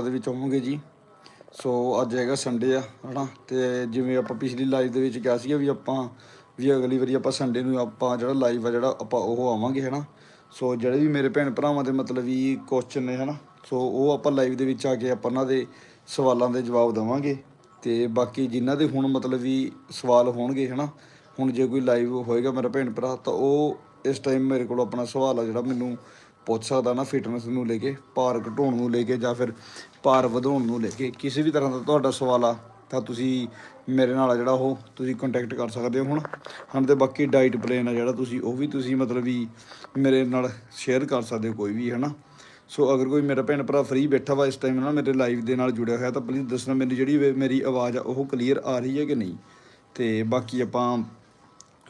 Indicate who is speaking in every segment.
Speaker 1: ਦੇ ਵਿੱਚ ਆਵਾਂਗੇ ਜੀ। ਸੋ ਅੱਜ ਹੈਗਾ ਸੰਡੇ ਆ, ਹਨਾ? ਤੇ ਜਿਵੇਂ ਆਪਾਂ ਪਿਛਲੀ ਲਾਈਵ ਦੇ ਵਿੱਚ ਕਿਹਾ ਸੀਗਾ ਵੀ ਆਪਾਂ, ਵੀ ਅਗਲੀ ਵਾਰੀ ਆਪਾਂ ਸੰਡੇ ਨੂੰ ਆਪਾਂ ਜਿਹੜਾ ਲਾਈਵ ਆ, ਜਿਹੜਾ ਆਪਾਂ ਉਹ ਆਵਾਂਗੇ, ਹਨਾ? ਸੋ ਜਿਹੜੇ ਵੀ ਮੇਰੇ ਭੈਣ ਭਰਾਵਾਂ ਦੇ ਮਤਲਬ ਵੀ ਕੁਐਸਚਨ ਨੇ, ਹਨਾ? ਸੋ ਉਹ ਆਪਾਂ ਲਾਈਵ ਦੇ ਵਿੱਚ ਆ ਕੇ ਆਪਾਂ ਉਹਨਾਂ ਦੇ ਸਵਾਲਾਂ ਦੇ ਜਵਾਬ ਦੇਵਾਂਗੇ। ਤੇ ਬਾਕੀ ਜਿਨ੍ਹਾਂ ਦੇ ਹੁਣ ਮਤਲਬ ਵੀ ਸਵਾਲ ਹੋਣਗੇ, ਹਨਾ? ਹੁਣ ਜੇ ਕੋਈ ਲਾਈਵ ਹੋਏਗਾ ਮੇਰਾ ਭੈਣ ਭਰਾ, ਤਾਂ ਉਹ ਇਸ ਟਾਈਮ ਮੇਰੇ ਕੋਲ ਆਪਣਾ ਸਵਾਲ ਆ ਜਿਹੜਾ ਮੈਨੂੰ ਪੁੱਛ ਸਕਦਾ ਨਾ ਫਿਟਨੈਸ ਨੂੰ ਲੈ ਕੇ ਭਾਰ ਘਟਾਉਣ ਨੂੰ ਲੈ ਕੇ ਜਾਂ ਫਿਰ ਭਾਰ ਵਧਾਉਣ ਨੂੰ ਲੈ ਕੇ। ਕਿਸੇ ਵੀ ਤਰ੍ਹਾਂ ਦਾ ਤੁਹਾਡਾ ਸਵਾਲ ਆ, ਤਾਂ ਤੁਸੀਂ ਮੇਰੇ ਨਾਲ ਆ ਜਿਹੜਾ ਉਹ ਤੁਸੀਂ ਕੰਟੈਕਟ ਕਰ ਸਕਦੇ ਹੋ ਹੁਣ। ਹਾਂ ਤੇ ਬਾਕੀ ਡਾਈਟ ਪਲਾਨ ਆ ਜਿਹੜਾ ਤੁਸੀਂ, ਉਹ ਵੀ ਤੁਸੀਂ ਮਤਲਬ ਵੀ ਮੇਰੇ ਨਾਲ ਸ਼ੇਅਰ ਕਰ ਸਕਦੇ ਹੋ ਕੋਈ ਵੀ ਹੈ ਨਾ ਸੋ ਅਗਰ ਕੋਈ ਮੇਰਾ ਭੈਣ ਭਰਾ ਫ੍ਰੀ ਬੈਠਾ ਵਾ ਇਸ ਟਾਈਮ ਨਾ, ਮੇਰੇ ਲਾਈਵ ਦੇ ਨਾਲ ਜੁੜਿਆ ਹੋਇਆ, ਤਾਂ ਪਲੀਜ਼ ਦੱਸਣਾ ਮੈਨੂੰ ਜਿਹੜੀ ਮੇਰੀ ਆਵਾਜ਼ ਆ, ਉਹ ਕਲੀਅਰ ਆ ਰਹੀ ਹੈ ਕਿ ਨਹੀਂ। ਤੇ ਬਾਕੀ ਆਪਾਂ,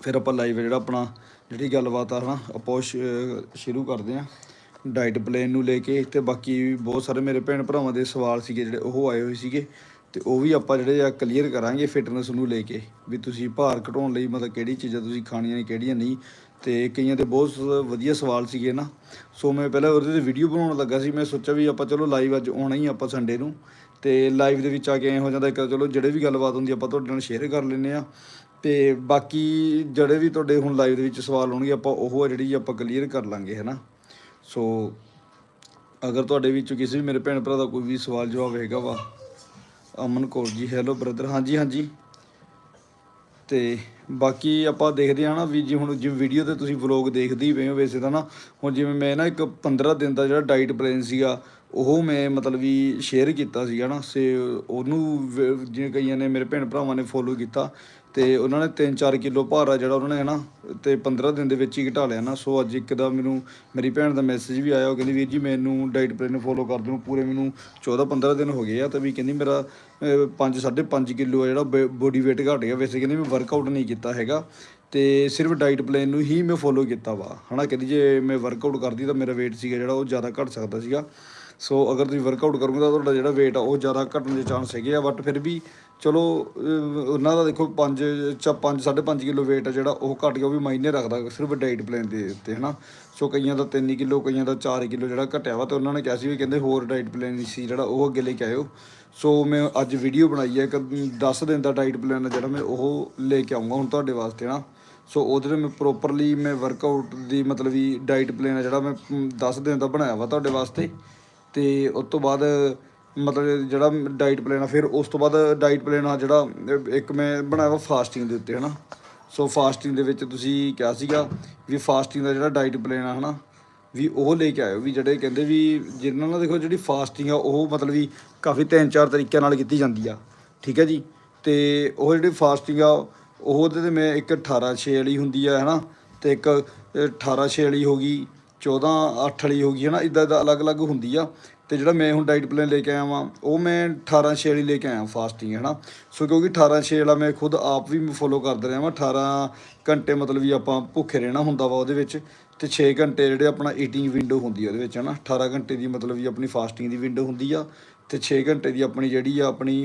Speaker 1: ਫਿਰ ਆਪਾਂ ਲਾਈਵ ਜਿਹੜਾ ਆਪਣਾ ਜਿਹੜੀ ਗੱਲਬਾਤ ਆ ਹਨਾ, ਆਪਾਂ ਉਹ ਸ਼ੁਰੂ ਕਰਦੇ ਹਾਂ। ਡਾਈਟ ਪਲਾਨ ਨੂੰ ਲੈ ਕੇ ਤੇ ਬਾਕੀ ਬਹੁਤ ਸਾਰੇ ਮੇਰੇ ਭੈਣ ਭਰਾਵਾਂ ਦੇ ਸਵਾਲ ਸੀਗੇ ਜਿਹੜੇ ਉਹ ਆਏ ਹੋਏ ਸੀਗੇ। ਤੇ ਉਹ ਵੀ ਆਪਾਂ ਜਿਹੜੇ ਆ ਕਲੀਅਰ ਕਰਾਂਗੇ ਫਿਟਨੈਸ ਨੂੰ ਲੈ ਕੇ, ਵੀ ਤੁਸੀਂ ਭਾਰ ਘਟਾਉਣ ਲਈ ਮਤਲਬ ਕਿਹੜੀ ਚੀਜ਼ਾਂ ਤੁਸੀਂ ਖਾਣੀਆਂ ਨੇ, ਕਿਹੜੀਆਂ ਨਹੀਂ। ਤੇ ਕਈਆਂ ਦੇ ਬਹੁਤ ਵਧੀਆ ਸਵਾਲ ਸੀਗੇ ਨਾ। ਸੋ ਮੈਂ ਪਹਿਲਾਂ ਉਹਦੇ ਤੇ ਵੀਡੀਓ ਬਣਾਉਣ ਲੱਗਾ ਸੀ, ਮੈਂ ਸੋਚਿਆ ਵੀ ਆਪਾਂ ਚਲੋ ਲਾਈਵ ਅੱਜ ਆਉਣਾ ਹੀ ਆਪਾਂ ਸੰਡੇ ਨੂੰ। ਤੇ ਲਾਈਵ ਦੇ ਵਿੱਚ ਆ ਕੇ ਐ ਹੋ ਜਾਂਦਾ ਇੱਕ ਚਲੋ ਜਿਹੜੇ ਵੀ ਗੱਲਬਾਤ ਹੁੰਦੀ ਆਪਾਂ ਤੁਹਾਡੇ ਨਾਲ ਸ਼ੇਅਰ ਕਰ ਲੈਂਦੇ ਆ ਤੇ ਬਾਕੀ ਜਿਹੜੇ ਵੀ ਤੁਹਾਡੇ ਹੁਣ ਲਾਈਵ ਦੇ ਵਿੱਚ ਸਵਾਲ ਹੋਣਗੇ ਆਪਾਂ ਉਹ ਆ ਜਿਹੜੀ ਆਪਾਂ ਕਲੀਅਰ ਕਰ ਲਾਂਗੇ, ਹੈਨਾ? ਸੋ ਅਗਰ ਤੁਹਾਡੇ ਵਿੱਚੋਂ ਕਿਸੇ ਵੀ ਮੇਰੇ ਭੈਣ ਭਰਾ ਦਾ ਕੋਈ ਵੀ ਸਵਾਲ ਜਵਾਬ ਹੈਗਾ ਵਾ, ਅਮਨ ਕੌਰ ਜੀ ਹੈਲੋ ਬ੍ਰਦਰ ਹਾਂਜੀ ਹਾਂਜੀ। ਤੇ ਬਾਕੀ ਆਪਾਂ ਦੇਖਦੇ ਹਾਂ ਨਾ ਵੀ ਜੀ ਹੁਣ ਜਿਵੇਂ ਵੀਡੀਓ ਤੇ ਤੁਸੀਂ ਵਲੌਗ ਦੇਖਦੇ ਹੀ ਪਏ ਹੋ ਵੈਸੇ ਤਾਂ ਨਾ, ਹੁਣ ਜਿਵੇਂ ਮੈਂ ਨਾ ਇੱਕ 15 ਦਿਨ ਦਾ ਜਿਹੜਾ ਡਾਈਟ ਪਲਾਨ ਸੀਗਾ, ਉਹ ਮੈਂ ਮਤਲਬ ਵੀ ਸ਼ੇਅਰ ਕੀਤਾ ਸੀਗਾ ਨਾ ਸੇ ਉਹਨੂੰ ਜਿਵੇਂ ਕਈਆਂ ਨੇ ਮੇਰੇ ਭੈਣ ਭਰਾਵਾਂ ਨੇ ਫੋਲੋ ਕੀਤਾ ਤੇ ਉਹਨਾਂ ਨੇ 3-4 ਕਿਲੋ ਭਾਰ ਆ ਜਿਹੜਾ ਉਹਨਾਂ ਨੇ ਹਨਾ ਤੇ 15 ਦਿਨ ਦੇ ਵਿੱਚ ਹੀ ਘਟਾ ਲਿਆ ਨਾ। ਸੋ ਅੱਜ ਇੱਕ ਦਾ ਮੈਨੂੰ, ਮੇਰੀ ਭੈਣ ਦਾ ਮੈਸੇਜ ਵੀ ਆਇਆ, ਉਹ ਕਹਿੰਦੀ ਵੀਰ ਜੀ ਮੈਨੂੰ ਡਾਈਟ ਪਲਾਨ ਫੋਲੋ ਕਰਦੇ ਨੂੰ ਪੂਰੇ ਮੈਨੂੰ 14-15 ਦਿਨ ਹੋ ਗਏ ਆ ਤਾਂ ਵੀ ਕਹਿੰਦੀ ਮੇਰਾ 5 5.5 ਕਿਲੋ ਆ ਜਿਹੜਾ ਬੋਡੀ weight ਘਟ ਗਿਆ। ਵੈਸੇ ਕਹਿੰਦੀ ਮੈਂ ਵਰਕਆਊਟ ਨਹੀਂ ਕੀਤਾ ਹੈਗਾ ਤੇ ਸਿਰਫ ਡਾਈਟ ਪਲਾਨ ਨੂੰ ਹੀ ਮੈਂ ਫੋਲੋ ਕੀਤਾ ਵਾ। ਹਨਾ, ਕਹਿੰਦੀ ਜੇ ਮੈਂ ਵਰਕਆਊਟ ਕਰਦੀ ਤਾਂ ਮੇਰਾ weight ਸੀਗਾ ਜਿਹੜਾ ਉਹ ਜ਼ਿਆਦਾ ਘਟ ਸਕਦਾ ਸੀਗਾ। ਸੋ ਅਗਰ ਤੁਸੀਂ ਵਰਕਆਊਟ ਕਰੋਗੇ ਤਾਂ ਤੁਹਾਡਾ ਜਿਹੜਾ weight ਆ ਉਹ ਜ਼ਿਆਦਾ ਘਟਣ ਦੇ ਚਾਂਸ ਹੈਗੇ ਆ ਬਟ ਫਿਰ ਵੀ ਚਲੋ ਉਹਨਾਂ ਦਾ ਦੇਖੋ 5 ਚ 5 5.5 ਕਿਲੋ weight ਆ ਜਿਹੜਾ ਉਹ ਘਟ ਗਿਆ, ਉਹ ਵੀ ਮਾਇਨੇ ਰੱਖਦਾ ਸਿਰਫ ਡਾਈਟ ਪਲਾਨ ਦੇ ਉੱਤੇ, ਹਨਾ। ਸੋ ਕਈਆਂ ਦਾ 3 ਕਿਲੋ, ਕਈਆਂ ਦਾ 4 ਕਿਲੋ ਜਿਹੜਾ ਘਟਿਆ ਵਾ ਤੇ ਉਹਨਾਂ ਨੇ ਕਿਹਾ ਸੀ ਵੀ ਕਹਿੰਦੇ ਹੋਰ ਡਾਈਟ ਪਲਾਨ ਸੀ ਜਿਹੜਾ, ਉਹ ਅੱਗੇ ਲੈ ਕੇ ਆਇਓ। ਸੋ ਮੈਂ ਅੱਜ ਵੀਡੀਓ ਬਣਾਈ ਹੈ ਇੱਕ 10 ਦਿਨ ਦਾ ਡਾਈਟ ਪਲਾਨ ਜਿਹੜਾ ਮੈਂ ਉਹ ਲੈ ਕੇ ਆਉਂਗਾ ਹੁਣ ਤੁਹਾਡੇ ਵਾਸਤੇ ਨਾ ਸੋ ਉਹਦੇ ਮੈਂ ਪ੍ਰੋਪਰਲੀ ਮੈਂ ਵਰਕਆਊਟ ਦੀ ਮਤਲਬ ਵੀ ਡਾਈਟ ਪਲਾਨ ਆ ਜਿਹੜਾ ਮੈਂ 10 ਦਿਨ ਦਾ ਬਣਾਇਆ ਵਾ ਤੁਹਾਡੇ ਵਾਸਤੇ। ਅਤੇ ਉਹ ਤੋਂ ਬਾਅਦ, ਮਤਲਬ ਜਿਹੜਾ ਡਾਈਟ ਪਲਾਨ ਆ, ਫਿਰ ਉਸ ਤੋਂ ਬਾਅਦ ਡਾਈਟ ਪਲਾਨ ਆ ਜਿਹੜਾ, ਇੱਕ ਮੈਂ ਬਣਾਇਆ ਵਾ ਫਾਸਟਿੰਗ ਦੇ ਉੱਤੇ, ਹਨਾ? ਸੋ ਫਾਸਟਿੰਗ ਦੇ ਵਿੱਚ ਤੁਸੀਂ ਕਿਹਾ ਸੀਗਾ ਵੀ ਫਾਸਟਿੰਗ ਦਾ ਜਿਹੜਾ ਡਾਈਟ ਪਲਾਨ ਆ, ਹਨਾ, ਵੀ ਉਹ ਲੈ ਕੇ ਆਇਓ, ਵੀ ਜਿਹੜੇ ਕਹਿੰਦੇ ਵੀ ਜਿਨ੍ਹਾਂ ਨਾਲ ਦੇਖੋ ਜਿਹੜੀ ਫਾਸਟਿੰਗ ਆ, ਉਹ ਮਤਲਬ ਵੀ ਕਾਫੀ ਤਿੰਨ ਚਾਰ ਤਰੀਕਿਆਂ ਨਾਲ ਕੀਤੀ ਜਾਂਦੀ ਆ, ਠੀਕ ਹੈ ਜੀ? ਤੇ ਉਹ ਜਿਹੜੀ ਫਾਸਟਿੰਗ ਆ, ਉਹਦੇ ਤੇ ਮੈਂ ਇੱਕ 18 6 ਵਾਲੀ ਹੁੰਦੀ ਆ, ਹਨਾ? ਤੇ ਇੱਕ 18 6 ਵਾਲੀ ਹੋ ਗਈ 14 8 ਵਾਲੀ ਹੋ ਗਈ ਹੈ ਨਾ, ਇਦਾਂ ਦਾ ਅਲੱਗ-ਅਲੱਗ ਹੁੰਦੀ ਆ। ਤੇ ਜਿਹੜਾ ਮੈਂ ਹੁਣ ਡਾਈਟ ਪਲਾਨ ਲੈ ਕੇ ਆਇਆ ਵਾਂ, ਉਹ ਮੈਂ 18 6 ਵਾਲੀ ਲੈ ਕੇ ਆਇਆ ਫਾਸਟਿੰਗ ਹੈ ਨਾ ਸੋ ਕਿਉਂਕਿ 18 6 ਵਾਲਾ ਮੈਂ ਖੁਦ ਆਪ ਵੀ ਫੋਲੋ ਕਰਦਾ ਰਿਹਾ ਵਾਂ। 18 ਘੰਟੇ ਮਤਲਬ ਵੀ ਆਪਾਂ ਭੁੱਖੇ ਰਹਿਣਾ ਹੁੰਦਾ ਵਾ ਉਹਦੇ ਵਿੱਚ, ਤੇ 6 ਘੰਟੇ ਜਿਹੜੇ ਆਪਣਾ ਈਟਿੰਗ ਵਿੰਡੋ ਹੁੰਦੀ ਆ ਉਹਦੇ ਵਿੱਚ ਹੈ ਨਾ 18 ਘੰਟੇ ਦੀ ਮਤਲਬ ਵੀ ਆਪਣੀ ਫਾਸਟਿੰਗ ਦੀ ਵਿੰਡੋ ਹੁੰਦੀ ਆ, ਤੇ 6 ਘੰਟੇ ਦੀ ਆਪਣੀ ਜਿਹੜੀ ਆ ਆਪਣੀ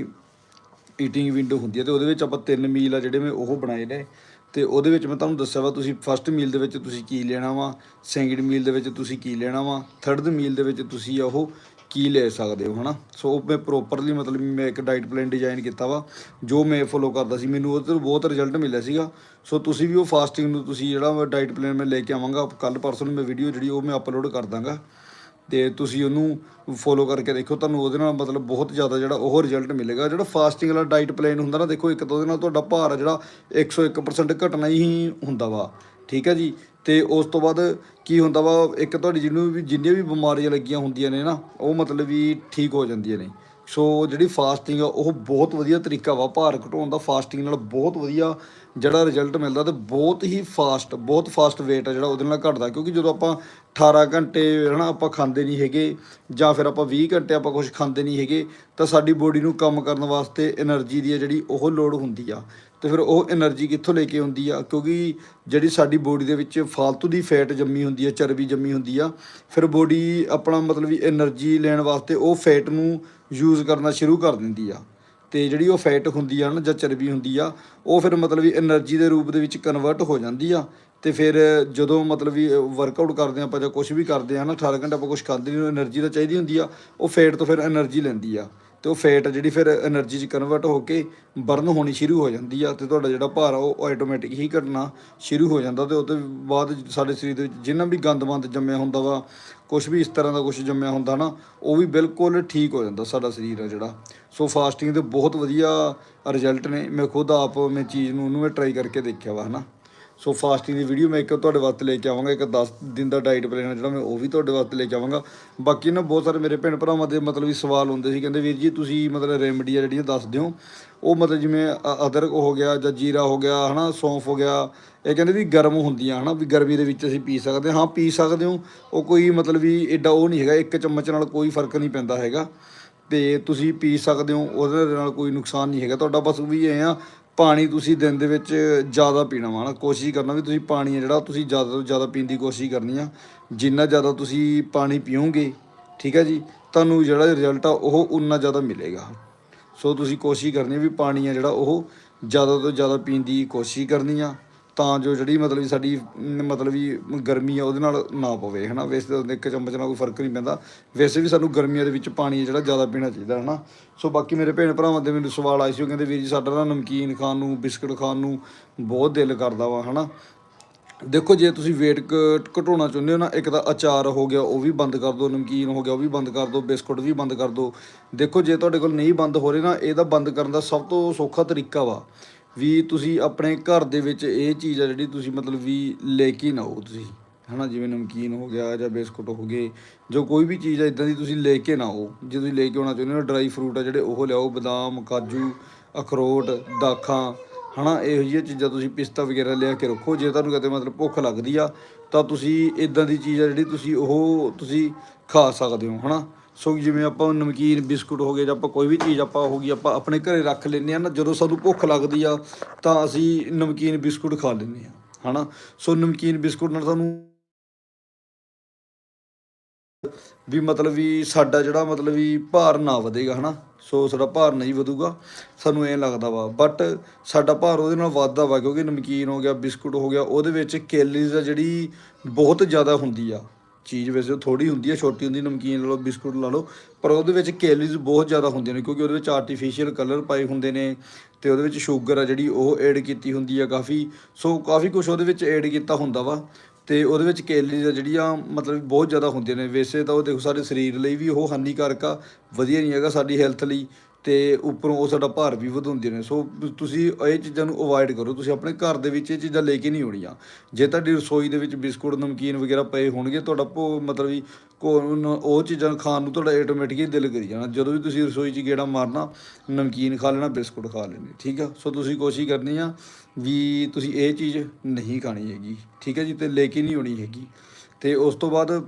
Speaker 1: ਈਟਿੰਗ ਵਿੰਡੋ ਹੁੰਦੀ ਆ, ਤੇ ਉਹਦੇ ਵਿੱਚ ਆਪਾਂ ਤਿੰਨ ਮੀਲ ਆ ਜਿਹੜੇ ਮੈਂ ਉਹ ਬਣਾਏ ਨੇ। ਤੇ ਉਹਦੇ ਵਿੱਚ ਮੈਂ ਤੁਹਾਨੂੰ ਦੱਸਿਆ ਵਾ, ਤੁਸੀਂ ਫਸਟ ਮੀਲ ਦੇ ਵਿੱਚ ਤੁਸੀਂ ਕੀ ਲੈਣਾ ਵਾ ਸੈਕਿੰਡ ਮੀਲ ਦੇ ਵਿੱਚ ਤੁਸੀਂ ਕੀ ਲੈਣਾ ਵਾ ਥਰਡ ਮੀਲ ਦੇ ਵਿੱਚ ਤੁਸੀਂ ਉਹ ਕੀ ਲੈ ਸਕਦੇ ਹੋ, ਹਨਾ? ਸੋ ਉਹ ਮੈਂ ਪ੍ਰੋਪਰਲੀ ਮਤਲਬ ਮੈਂ ਇੱਕ ਡਾਈਟ ਪਲਾਨ ਡਿਜ਼ਾਈਨ ਕੀਤਾ ਵਾ, ਜੋ ਮੈਂ ਫੋਲੋ ਕਰਦਾ ਸੀ, ਮੈਨੂੰ ਉਹਦੇ ਤੋਂ ਬਹੁਤ ਰਿਜ਼ਲਟ ਮਿਲਿਆ ਸੀਗਾ। ਸੋ ਤੁਸੀਂ ਵੀ ਉਹ ਫਾਸਟਿੰਗ ਨੂੰ ਤੁਸੀਂ ਜਿਹੜਾ ਡਾਈਟ ਪਲਾਨ ਮੈਂ ਲੈ ਕੇ ਆਵਾਂਗਾ ਕੱਲ ਪਰਸੋਂ ਨੂੰ ਮੈਂ ਵੀਡੀਓ ਜਿਹੜੀ ਉਹ ਮੈਂ ਅਪਲੋਡ ਕਰ ਦਾਂਗਾ। ਤੇ ਤੁਸੀਂ ਉਹਨੂੰ ਫੋਲੋ ਕਰਕੇ ਦੇਖੋ ਤੁਹਾਨੂੰ ਉਹਦੇ ਨਾਲ ਮਤਲਬ ਬਹੁਤ ਜ਼ਿਆਦਾ ਜਿਹੜਾ ਉਹ ਰਿਜ਼ਲਟ ਮਿਲੇਗਾ। ਜਿਹੜਾ ਫਾਸਟਿੰਗ ਵਾਲਾ ਡਾਈਟ ਪਲਾਨ ਹੁੰਦਾ ਨਾ, ਦੇਖੋ ਇੱਕ ਤਾਂ ਉਹਦੇ ਨਾਲ ਤੁਹਾਡਾ ਭਾਰ ਆ ਜਿਹੜਾ 101% ਘਟਣਾ ਹੀ ਹੁੰਦਾ ਵਾ, ਠੀਕ ਹੈ ਜੀ? ਤੇ ਉਸ ਤੋਂ ਬਾਅਦ ਕੀ ਹੁੰਦਾ ਵਾ, ਇੱਕ ਤੁਹਾਡੀ ਜਿਹਨੂੰ ਵੀ, ਜਿੰਨੀਆਂ ਵੀ ਬਿਮਾਰੀਆਂ ਲੱਗੀਆਂ ਹੁੰਦੀਆਂ ਨੇ ਨਾ, ਉਹ ਮਤਲਬ ਵੀ ਠੀਕ ਹੋ ਜਾਂਦੀਆਂ ਨੇ। ਸੋ ਜਿਹੜੀ ਫਾਸਟਿੰਗ ਆ, ਉਹ ਬਹੁਤ ਵਧੀਆ ਤਰੀਕਾ ਵਾ ਭਾਰ ਘਟਾਉਣ ਦਾ। ਫਾਸਟਿੰਗ ਨਾਲ ਬਹੁਤ ਵਧੀਆ ਜਿਹੜਾ ਰਿਜ਼ਲਟ ਮਿਲਦਾ ਤੇ ਬਹੁਤ ਹੀ ਫਾਸਟ ਬਹੁਤ ਫਾਸਟ weight ਆ ਜਿਹੜਾ ਉਹਦੇ ਨਾਲ ਘਟਦਾ। ਕਿਉਂਕਿ ਜਦੋਂ ਆਪਾਂ 18 ਘੰਟੇ ਹਨਾ, ਆਪਾਂ ਖਾਂਦੇ ਨਹੀਂ ਹੈਗੇ ਜਾਂ ਫਿਰ ਆਪਾਂ 20 ਘੰਟੇ ਆਪਾਂ ਕੁਝ ਖਾਂਦੇ ਨਹੀਂ ਹੈਗੇ, ਤਾਂ ਸਾਡੀ ਬੋਡੀ ਨੂੰ ਕੰਮ ਕਰਨ ਵਾਸਤੇ એનર્ਜੀ ਦੀ ਜਿਹੜੀ ਉਹ ਲੋੜ ਹੁੰਦੀ ਆ। ਤੇ ਫਿਰ ਉਹ એનર્ਜੀ ਕਿੱਥੋਂ ਲੈ ਕੇ ਆਉਂਦੀ ਆ? ਕਿਉਂਕਿ ਜਿਹੜੀ ਸਾਡੀ ਬੋਡੀ ਦੇ ਵਿੱਚ ਫਾਲਤੂ ਦੀ ਫੈਟ ਜੰਮੀ ਹੁੰਦੀ ਆ, ਚਰਬੀ ਜੰਮੀ ਹੁੰਦੀ ਆ, ਫਿਰ ਬੋਡੀ ਆਪਣਾ ਮਤਲਬ ਵੀ એનર્ਜੀ ਲੈਣ ਵਾਸਤੇ ਉਹ ਫੈਟ ਨੂੰ ਯੂਜ਼ ਕਰਨਾ ਸ਼ੁਰੂ ਕਰ ਦਿੰਦੀ ਆ। ਤੇ ਜਿਹੜੀ ਉਹ ਫੈਟ ਹੁੰਦੀ ਆ ਨਾ ਜਾਂ ਚਰਬੀ ਹੁੰਦੀ ਆ, ਉਹ ਫਿਰ ਮਤਲਬ ਵੀ એનર્ਜੀ ਦੇ ਰੂਪ ਦੇ ਵਿੱਚ ਕਨਵਰਟ ਹੋ ਜਾਂਦੀ ਆ। ਤੇ ਫਿਰ ਜਦੋਂ ਮਤਲਬ ਵੀ ਵਰਕਆਊਟ ਕਰਦੇ ਆਪਾਂ ਜਾਂ ਕੁਝ ਵੀ ਕਰਦੇ ਆ ਨਾ 18 ਘੰਟੇ ਆਪਾਂ ਕੁਝ ਕਰਦੇ ਨਹੀਂ ਉਹ એનર્ਜੀ ਤਾਂ ਚਾਹੀਦੀ ਹੁੰਦੀ ਆ, ਉਹ ਫੈਟ ਤੋਂ ਫਿਰ એનર્ਜੀ ਲੈਂਦੀ ਆ। ਤੇ ਉਹ ਫੈਟ ਜਿਹੜੀ ਫਿਰ એનર્ਜੀ 'ਚ ਕਨਵਰਟ ਹੋ ਕੇ ਬਰਨ ਹੋਣੀ ਸ਼ੁਰੂ ਹੋ ਜਾਂਦੀ ਆ ਤੇ ਤੁਹਾਡਾ ਜਿਹੜਾ ਭਾਰ ਆ ਉਹ ਆਟੋਮੈਟਿਕ ਹੀ ਘਟਣਾ ਸ਼ੁਰੂ ਹੋ ਜਾਂਦਾ ਤੇ ਤੋਂ ਬਾਅਦ ਸਾਡੇ ਸਰੀਰ ਦੇ ਜਿੰਨਾ ਵੀ ਗੰਦ ਗੰਦਮੰਦ ਜੰਮਿਆ ਹੁੰਦਾ ਵਾ ਕੁਝ ਵੀ ਇਸ ਤਰ੍ਹਾਂ ਦਾ ਕੁਝ ਜੰਮਿਆ ਹੁੰਦਾ ਨਾ, ਉਹ ਵੀ ਬਿਲਕੁਲ ਠੀਕ ਹੋ ਜਾਂਦਾ ਸਾਡਾ ਸਰੀਰ ਆ ਜਿਹੜਾ। ਸੋ ਫਾਸਟਿੰਗ ਦੇ ਬਹੁਤ ਵਧੀਆ ਰਿਜ਼ਲਟ ਨੇ, ਮੈਂ ਖੁਦ ਆਪ ਮੈਂ ਚੀਜ਼ ਨੂੰ, ਉਹਨੂੰ ਮੈਂ ਟਰਾਈ ਕਰਕੇ ਦੇਖਿਆ ਵਾ ਹਨਾ। ਸੋ ਫਾਸਟਿੰਗ ਦੀ ਵੀਡੀਓ ਮੈਂ ਇੱਕ ਤੁਹਾਡੇ ਵਾਸਤੇ ਲੈ ਕੇ ਆਵਾਂਗਾ, ਇੱਕ 10 ਦਿਨ ਦਾ ਡਾਈਟ ਪਲਾਨ ਜਿਹੜਾ ਮੈਂ ਉਹ ਵੀ ਤੁਹਾਡੇ ਵਾਸਤੇ ਲੈ ਕੇ ਆਵਾਂਗਾ। ਬਾਕੀ ਨਾ ਬਹੁਤ ਸਾਰੇ ਮੇਰੇ ਭੈਣ ਭਰਾਵਾਂ ਦੇ ਮਤਲਬ ਵੀ ਸਵਾਲ ਹੁੰਦੇ ਸੀ, ਕਹਿੰਦੇ ਵੀਰ ਜੀ ਤੁਸੀਂ ਮਤਲਬ ਰੈਮਡੀਆਂ ਜਿਹੜੀਆਂ ਦੱਸ ਦਿਓ। ਉਹ ਮਤਲਬ ਜਿਵੇਂ ਅਦਰਕ ਹੋ ਗਿਆ ਜਾਂ ਜੀਰਾ ਹੋ ਗਿਆ, ਹਨਾ, ਸੌਂਫ ਹੋ ਗਿਆ, ਇਹ ਕਹਿੰਦੇ ਵੀ ਗਰਮ ਹੁੰਦੀਆਂ, ਹਨਾ, ਵੀ ਗਰਮੀ ਦੇ ਵਿੱਚ ਅਸੀਂ ਪੀ ਸਕਦੇ ਹਾਂ। ਹਾਂ, ਪੀ ਸਕਦੇ ਹੋ, ਉਹ ਕੋਈ ਮਤਲਬ ਵੀ ਐਡਾ ਉਹ ਨਹੀਂ ਹੈਗਾ, ਇੱਕ ਚਮਚ ਨਾਲ ਕੋਈ ਫ਼ਰਕ ਨਹੀਂ ਪੈਂਦਾ ਹੈਗਾ। ਤੇ ਤੁਸੀਂ ਪੀ ਸਕਦੇ ਹੋ, ਉਹਦੇ ਨਾਲ ਕੋਈ ਨੁਕਸਾਨ ਨਹੀਂ ਹੈਗਾ। ਤੁਹਾਡਾ ਬਸ ਵੀ ਇਹ ਆ ਪਾਣੀ ਤੁਸੀਂ ਦਿਨ ਦੇ ਵਿੱਚ ਜ਼ਿਆਦਾ ਪੀਣਾ ਵਾ ਨਾ, ਕੋਸ਼ਿਸ਼ ਕਰਨਾ ਵੀ ਤੁਸੀਂ ਪਾਣੀ ਆ ਜਿਹੜਾ, ਤੁਸੀਂ ਜ਼ਿਆਦਾ ਤੋਂ ਜ਼ਿਆਦਾ ਪੀਣ ਦੀ ਕੋਸ਼ਿਸ਼ ਕਰਨੀ ਆ। ਜਿੰਨਾ ਜ਼ਿਆਦਾ ਤੁਸੀਂ ਪਾਣੀ ਪੀਓਗੇ, ਠੀਕ ਹੈ ਜੀ, ਤੁਹਾਨੂੰ ਜਿਹੜਾ ਰਿਜ਼ਲਟ ਆ ਉਹ ਉਨਾ ਜ਼ਿਆਦਾ ਮਿਲੇਗਾ। ਸੋ ਤੁਸੀਂ ਕੋਸ਼ਿਸ਼ ਕਰਨੀ ਆ ਵੀ ਪਾਣੀ ਆ ਜਿਹੜਾ, ਉਹ ਜ਼ਿਆਦਾ ਤੋਂ ਜ਼ਿਆਦਾ ਪੀਣ ਦੀ ਕੋਸ਼ਿਸ਼ ਕਰਨੀ ਆ। ਤਾਂ ਜੋ ਜਿਹੜੀ ਮਤਲਬ ਵੀ ਸਾਡੀ, ਮਤਲਬ ਵੀ ਗਰਮੀ ਆ, ਉਹਦੇ ਨਾਲ ਨਾ ਪਵੇ, ਹਨਾ? ਵੈਸੇ ਤਾਂ ਇੱਕ ਚਮਚ ਨਾਲ ਕੋਈ ਫ਼ਰਕ ਨਹੀਂ ਪੈਂਦਾ। ਵੈਸੇ ਵੀ ਸਾਨੂੰ ਗਰਮੀਆਂ ਦੇ ਵਿੱਚ ਪਾਣੀ ਜਿਹੜਾ ਜ਼ਿਆਦਾ ਪੀਣਾ ਚਾਹੀਦਾ, ਹਨਾ? ਸੋ ਬਾਕੀ ਮੇਰੇ ਭੈਣ ਭਰਾਵਾਂ ਦੇ ਮੈਨੂੰ ਸਵਾਲ ਆਏ ਸੀ, ਉਹ ਕਹਿੰਦੇ ਵੀਰ ਜੀ, ਸਾਡਾ ਨਾ ਨਮਕੀਨ ਖਾਣ ਨੂੰ, ਬਿਸਕਟ ਖਾਣ ਨੂੰ ਬਹੁਤ ਦਿਲ ਕਰਦਾ ਵਾ, ਹਨਾ? ਦੇਖੋ, ਜੇ ਤੁਸੀਂ weight ਘ- ਘਟਾਉਣਾ ਚਾਹੁੰਦੇ ਹੋ ਨਾ, ਇੱਕ ਤਾਂ ਅਚਾਰ ਹੋ ਗਿਆ, ਉਹ ਵੀ ਬੰਦ ਕਰ ਦਿਓ, ਨਮਕੀਨ ਹੋ ਗਿਆ, ਉਹ ਵੀ ਬੰਦ ਕਰ ਦਿਓ, ਬਿਸਕੁਟ ਵੀ ਬੰਦ ਕਰ ਦਿਓ। ਦੇਖੋ, ਜੇ ਤੁਹਾਡੇ ਕੋਲ ਨਹੀਂ ਬੰਦ ਹੋ ਰਹੇ ਨਾ ਇਹਦਾ ਬੰਦ ਕਰਨ ਦਾ ਸਭ ਤੋਂ ਸੌਖਾ ਤਰੀਕਾ ਵਾ। ਵੀ ਤੁਸੀਂ ਆਪਣੇ ਘਰ ਦੇ ਵਿੱਚ ਇਹ ਚੀਜ਼ ਆ ਜਿਹੜੀ ਤੁਸੀਂ ਮਤਲਬ ਵੀ ਲੈ ਕੇ ਨਾ ਆਓ ਤੁਸੀਂ। ਹਨਾ, ਜਿਵੇਂ ਨਮਕੀਨ ਹੋ ਗਿਆ ਜਾਂ ਬਿਸਕੁਟ ਹੋ ਗਏ, ਜੋ ਕੋਈ ਵੀ ਚੀਜ਼ ਆ, ਇਦਾਂ ਦੀ ਤੁਸੀਂ ਲੈ ਕੇ ਨਾ ਆਓ। ਜੇ ਤੁਸੀਂ ਲੈ ਕੇ ਆਉਣਾ ਚਾਹੁੰਦੇ ਹੋ, ਡਰਾਈ ਫਰੂਟ ਆ ਜਿਹੜੇ, ਉਹ ਲਿਆਓ, ਬਦਾਮ, ਕਾਜੂ, ਅਖਰੋਟ, ਦਾਖਾਂ, ਹਨਾ, ਇਹੋ ਜਿਹੀਆਂ ਚੀਜ਼ਾਂ ਤੁਸੀਂ ਪਿਸਤਾ ਵਗੈਰਾ ਲਿਆ ਕੇ ਰੱਖੋ। ਜੇ ਤੁਹਾਨੂੰ ਕਿਤੇ ਮਤਲਬ ਭੁੱਖ ਲੱਗਦੀ ਆ, ਤਾਂ ਤੁਸੀਂ ਇਦਾਂ ਦੀ ਚੀਜ਼ ਆ ਜਿਹੜੀ ਤੁਸੀਂ ਉਹ ਤੁਸੀਂ ਖਾ ਸਕਦੇ ਹੋ, ਹਨਾ। ਸੋ ਜਿਵੇਂ ਆਪਾਂ ਨਮਕੀਨ, ਬਿਸਕੁਟ ਹੋ ਗਏ ਜਾਂ ਆਪਾਂ ਕੋਈ ਵੀ ਚੀਜ਼ ਆਪਾਂ ਹੋ ਗਈ, ਆਪਾਂ ਆਪਣੇ ਘਰੇ ਰੱਖ ਲੈਂਦੇ ਆ ਨਾ, ਜਦੋਂ ਸਾਨੂੰ ਭੁੱਖ ਲੱਗਦੀ ਆ, ਤਾਂ ਅਸੀਂ ਨਮਕੀਨ, ਬਿਸਕੁਟ ਖਾ ਲੈਂਦੇ ਆ ਹਨਾ? ਸੋ ਨਮਕੀਨ, ਬਿਸਕੁਟ ਨਾਲ ਸਾਨੂੰ ਵੀ ਮਤਲਬ ਵੀ ਸਾਡਾ ਜਿਹੜਾ ਮਤਲਬ ਵੀ ਭਾਰ ਨਾ ਵਧੇਗਾ, ਹਨਾ? ਸੋ ਸਾਡਾ ਭਾਰ ਨਹੀਂ ਵਧੂਗਾ, ਸਾਨੂੰ ਐਂ ਲੱਗਦਾ ਵਾ। ਬਟ ਸਾਡਾ ਭਾਰ ਉਹਦੇ ਨਾਲ ਵੱਧਦਾ ਵਾ, ਕਿਉਂਕਿ ਨਮਕੀਨ ਹੋ ਗਿਆ, ਬਿਸਕੁਟ ਹੋ ਗਿਆ, ਉਹਦੇ ਵਿੱਚ ਕੈਲਰੀਜ਼ ਆ ਜਿਹੜੀ ਬਹੁਤ ਜ਼ਿਆਦਾ ਹੁੰਦੀ ਆ। ਚੀਜ਼ ਵੈਸੇ ਥੋੜੀ ਹੁੰਦੀ ਹੈ, ਛੋਟੀ ਹੁੰਦੀ, ਨਮਕੀਨ ਲਾ ਲਓ, ਬਿਸਕੁਟ ਲਾ ਲਓ, ਪਰ ਉਹਦੇ ਵਿੱਚ ਕੈਲਰੀਜ਼ ਬਹੁਤ ਜ਼ਿਆਦਾ ਹੁੰਦੀਆਂ ਨੇ ਕਿਉਂਕਿ ਉਹਦੇ ਵਿੱਚ ਆਰਟੀਫੀਸ਼ੀਅਲ ਕਲਰ ਪਾਏ ਹੁੰਦੇ ਨੇ ਤੇ ਉਹਦੇ ਵਿੱਚ ਸ਼ੂਗਰ ਆ ਜਿਹੜੀ ਉਹ ਐਡ ਕੀਤੀ ਹੁੰਦੀ ਆ ਕਾਫੀ, ਸੋ ਕਾਫੀ ਕੁਝ ਉਹਦੇ ਵਿੱਚ ਐਡ ਕੀਤਾ ਹੁੰਦਾ ਵਾ ਤੇ ਉਹਦੇ ਵਿੱਚ ਕੈਲਰੀਜ਼ ਆ ਜਿਹੜੀਆਂ ਮਤਲਬ ਬਹੁਤ ਜ਼ਿਆਦਾ ਹੁੰਦੀਆਂ ਨੇ, ਵੈਸੇ ਤਾਂ ਉਹ ਦੇਖੋ ਸਾਡੇ ਸਰੀਰ ਲਈ ਵੀ ਉਹ ਹਾਨੀਕਾਰਕ ਆ, ਵਧੀਆ ਨਹੀਂ ਹੈਗਾ ਸਾਡੀ ਹੈਲਥ ਲਈ। ਤੇ ਉੱਪਰੋਂ ਉਹ ਸਾਡਾ ਭਾਰ ਵੀ ਵਧਾਉਂਦੇ ਨੇ। ਸੋ ਤੁਸੀਂ ਇਹ ਚੀਜ਼ਾਂ ਨੂੰ ਅਵੋਇਡ ਕਰੋ। ਤੁਸੀਂ ਆਪਣੇ ਘਰ ਦੇ ਵਿੱਚ ਇਹ ਚੀਜ਼ਾਂ ਲੈ ਕੇ ਨਹੀਂ ਆਉਣੀਆਂ। ਜੇ ਤੁਹਾਡੀ ਰਸੋਈ ਦੇ ਵਿੱਚ ਬਿਸਕੁਟ, ਨਮਕੀਨ ਵਗੈਰਾ ਪਏ ਹੋਣਗੇ, ਤੁਹਾਡਾ ਭੋ ਮਤਲਬ ਵੀ ਕੋ- ਉਹ ਚੀਜ਼ਾਂ ਖਾਣ ਨੂੰ ਤੁਹਾਡਾ ਆਟੋਮੈਟਿਕਲੀ ਦਿਲ ਕਰੀ ਜਾਣਾ। ਜਦੋਂ ਵੀ ਤੁਸੀਂ ਰਸੋਈ 'ਚ ਗੇੜਾ ਮਾਰਨਾ, ਨਮਕੀਨ ਖਾ ਲੈਣਾ, ਬਿਸਕੁਟ ਖਾ ਲੈਣੇ। ਠੀਕ ਆ? ਸੋ ਤੁਸੀਂ ਕੋਸ਼ਿਸ਼ ਕਰਨੀ ਆ ਵੀ ਤੁਸੀਂ ਇਹ ਚੀਜ਼ ਨਹੀਂ ਖਾਣੀ ਹੈਗੀ। ਠੀਕ ਹੈ ਜੀ? ਤੇ ਲੈ ਕੇ ਨਹੀਂ ਆਉਣੀ ਹੈਗੀ। ਤੇ ਉਸ ਤੋਂ ਬਾਅਦ